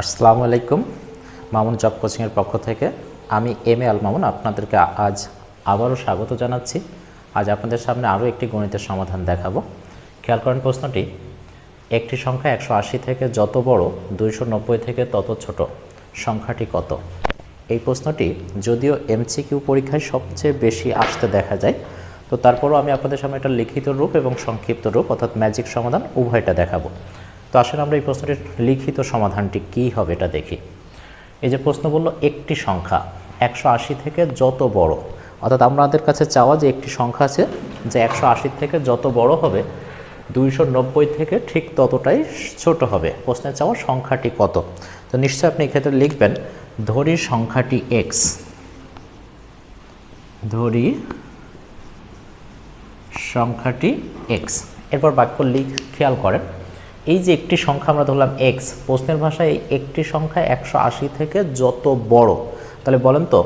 আসসালামু আলাইকুম। মামুন জব কোচিংয়ের পক্ষ থেকে আমি এম এ আল মামুন আপনাদেরকে আজ আবারও স্বাগত জানাচ্ছি। আজ আপনাদের সামনে আরও একটি গণিতের সমাধান দেখাবো। খেয়াল করেন প্রশ্নটি, একটি সংখ্যা একশো আশি থেকে যত বড় দুইশো নব্বই থেকে তত ছোট, সংখ্যাটি কত? এই প্রশ্নটি যদিও এমসিকিউ পরীক্ষায় সবচেয়ে বেশি আসতে দেখা যায়, তো তারপরও আমি আপনাদের সামনে একটা লিখিত রূপ এবং সংক্ষিপ্ত রূপ অর্থাৎ ম্যাজিক সমাধান উভয়টা দেখাবো। তো আসলে আমরা এই প্রশ্নটির লিখিত সমাধানটি কী হবে এটা দেখি। এই যে প্রশ্ন বলল একটি সংখ্যা, একশো আশি থেকে যত বড়। অর্থাৎ আমাদের কাছে চাওয়া যে একটি সংখ্যা আছে, যে একশো থেকে যত বড় হবে, দুইশো নব্বই থেকে ঠিক ততটাই ছোট হবে। প্রশ্নের চাওয়া সংখ্যাটি কত? তো নিশ্চয়ই আপনি এক্ষেত্রে লিখবেন, ধরি সংখ্যাটি এক্স ধরি সংখ্যাটি এক্স এরপর বাক্য লিখ, খেয়াল করেন। এই যে একটি সংখ্যা আমরা ধরলাম এক্স প্রশ্নের ভাষায় একটি সংখ্যা একশো আশি থেকে যত বড়? তাহলে বলেন তো,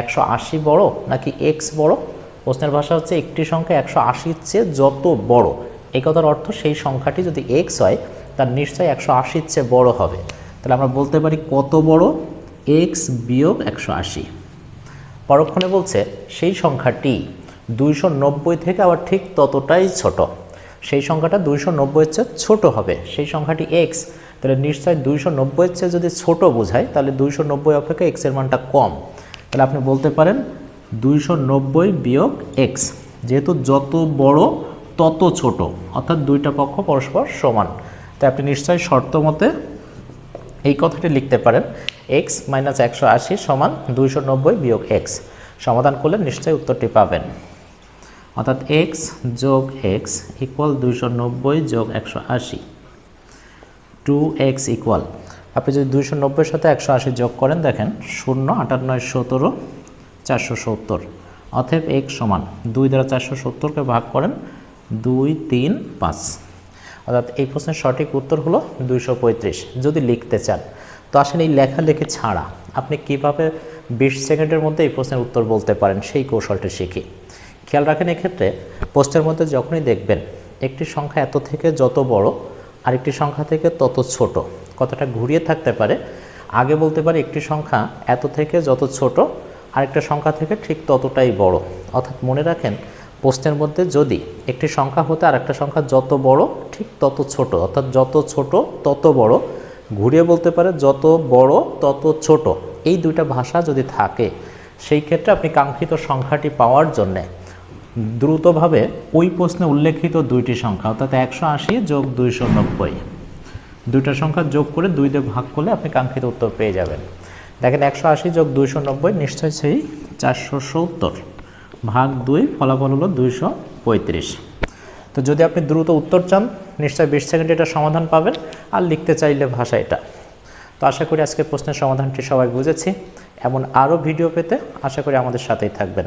একশো আশি বড় নাকি এক্স বড়? প্রশ্নের ভাষা হচ্ছে একটি সংখ্যা একশো আশির চেয়ে যত বড়। এই কথার অর্থ সেই সংখ্যাটি যদি এক্স হয়, তার নিশ্চয়ই একশো আশির চেয়ে বড় হবে। তাহলে আমরা বলতে পারি কত বড়? এক্স বিয়োগ একশো আশি। পরক্ষণে বলছে, সেই সংখ্যাটি দুইশো নব্বই থেকে আবার ঠিক ততটাই ছোট। সেই সংখ্যাটা দুইশো নব্বইয়ের চেয়ে ছোটো হবে। সেই সংখ্যাটি এক্স তাহলে নিশ্চয় দুইশো নব্বইয়ের চেয়ে যদি ছোট বোঝায়, তাহলে দুইশো নব্বই অপেক্ষা এক্সের মানটা কম। তাহলে আপনি বলতে পারেন দুইশো নব্বই বিয়োগ এক্স যেহেতু যত বড় তত ছোট, অর্থাৎ দুইটা পক্ষ পরস্পর সমান। তাই আপনি নিশ্চয়ই শর্ত মতে এই কথাটি লিখতে পারেন এক্স মাইনাস একশো আশি সমান দুইশো নব্বই বিয়োগ এক্স সমাধান করলে নিশ্চয়ই উত্তরটি পাবেন। অর্থাৎ এক্স যোগ এক্স ইকুয়াল দুইশো নব্বই যোগ একশো আশি। টু এক্স ইকুয়াল আপনি যদি দুইশো নব্বইয়ের সাথে একশো আশি যোগ করেন, দেখেন, শূন্য আটান্নয় সতেরো, চারশো সত্তর। অতএব এক্স সমান দুই দ্বারা চারশো সত্তরকে ভাগ করেন, দুই তিন পাঁচ। অর্থাৎ এই প্রশ্নের সঠিক উত্তর হলো দুইশো পঁয়ত্রিশ, যদি লিখতে চান। তো আসলে এই লেখালেখি ছাড়া আপনি কীভাবে বিশ সেকেন্ডের মধ্যে এই প্রশ্নের উত্তর বলতে পারেন, সেই কৌশলটি শিখি। খেয়াল রাখেন এক্ষেত্রে পোস্টের মধ্যে যখনই দেখবেন একটি সংখ্যা এত থেকে যত বড়, আরেকটি সংখ্যা থেকে তত ছোট, কথাটা ঘুরিয়ে থাকতে পারে। আগে বলতে পারে একটি সংখ্যা এত থেকে যত ছোট, আরেকটা সংখ্যা থেকে ঠিক ততটাই বড়। অর্থাৎ মনে রাখেন প্রশ্নের মধ্যে যদি একটি সংখ্যা হতে আরেকটা সংখ্যা যত বড়, ঠিক তত ছোট। অর্থাৎ যত ছোট, তত বড়। ঘুরিয়ে বলতে পারে যত বড়, তত ছোট। এই দুইটা ভাষা যদি থাকে, সেই ক্ষেত্রে আপনি কাঙ্ক্ষিত সংখ্যাটি পাওয়ার জন্যে দ্রুতভাবে ওই প্রশ্নে উল্লেখিত দুইটি সংখ্যা, অর্থাৎ একশো আশি যোগ দুইশো নব্বই। দুইটা সংখ্যা যোগ করে দুই দিয়ে ভাগ করলে আপনি কাঙ্ক্ষিত উত্তর পেয়ে যাবেন। দেখেন একশো আশি যোগ দুইশো নব্বই নিশ্চয়ই সেই চারশো সত্তর। ভাগ দুই, ফলাফল হলো দুইশো পঁয়ত্রিশ। তো যদি আপনি দ্রুত উত্তর চান নিশ্চয়ই বিশ সেকেন্ডে এটা সমাধান পাবেন, আর লিখতে চাইলে ভাষা এটা। তো আশা করি আজকের প্রশ্নের সমাধানটি সবাই বুঝেছি। এমন আরও ভিডিও পেতে আশা করি আমাদের সাথেই থাকবেন।